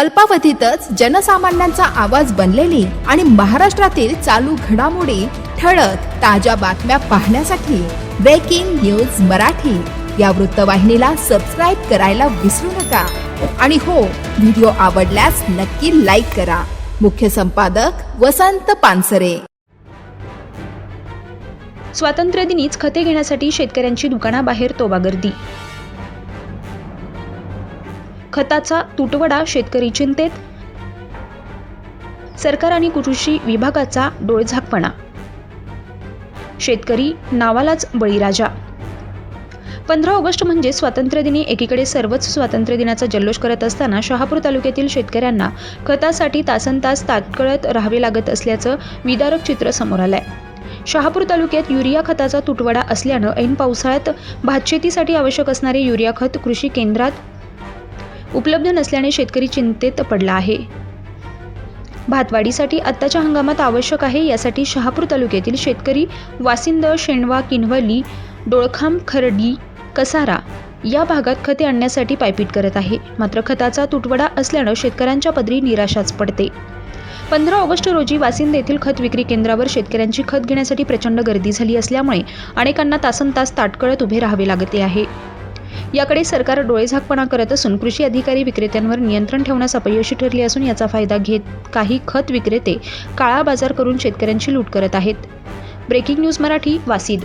अल्पावधीतच जनसामान्यांचा आवाज बनलेली आणि महाराष्ट्रातील चालू घडामोडी ठळक ताज्या बातम्या पाहण्यासाठी ब्रेकिंग न्यूज मराठी. या वृत्तवाहिनीला सबस्क्राईब करायला विसरू नका. आणि हो व्हिडिओ आवडल्यास नक्की लाईक करा. मुख्य संपादक वसंत पानसरे. स्वातंत्र्यदिनीच खते घेण्यासाठी शेतकऱ्यांची दुकानाबाहेर तोबा गर्दी खताचा तुटवडा शेतकरी चिंतेत. सरकार आणि कृषी विभागाचा डोळझाकपणा शेतकरी नावालाच बळीराजा. पंधरा ऑगस्ट म्हणजे स्वातंत्र्यदिनी एकीकडे सर्वच स्वातंत्र्यदिनाचा जल्लोष करत असताना शहापूर तालुक्यातील शेतकऱ्यांना खतासाठी तासनतास ताटकळत राहावे लागत असल्याचं विदारक चित्र समोर आलंय. शहापूर तालुक्यात युरिया खताचा तुटवडा असल्यानं ऐन पावसाळ्यात भातशेतीसाठी आवश्यक असणारे युरिया खत कृषी केंद्रात उपलब्ध नसल्याने शेतकरी चिंतेत पडला आहे. भातवाढीसाठी आत्ताच्या हंगामात आवश्यक आहे यासाठी शहापूर तालुक्यातील शेतकरी वासिंद शेणवा किन्हवली डोळखाम खर्डी कसारा या भागात खते आणण्यासाठी पायपीट करत आहे. मात्र खताचा तुटवडा असल्यानं शेतकऱ्यांच्या पदरी निराशाच पडते. पंधरा ऑगस्ट रोजी वासिंद येथील खत विक्री केंद्रावर शेतकऱ्यांची खत घेण्यासाठी प्रचंड गर्दी झाली असल्यामुळे अनेकांना तासन तास ताटकळत उभे राहावे लागते आहे. याकडे सरकार डोळेझाकपणा करत असून कृषी अधिकारी विक्रेत्यांवर नियंत्रण ठेवण्यास अपयशी ठरले असून याचा फायदा घेत काही खत विक्रेते काळा बाजार करून शेतकऱ्यांची लूट करत आहेत. Breaking news Marathi Wasid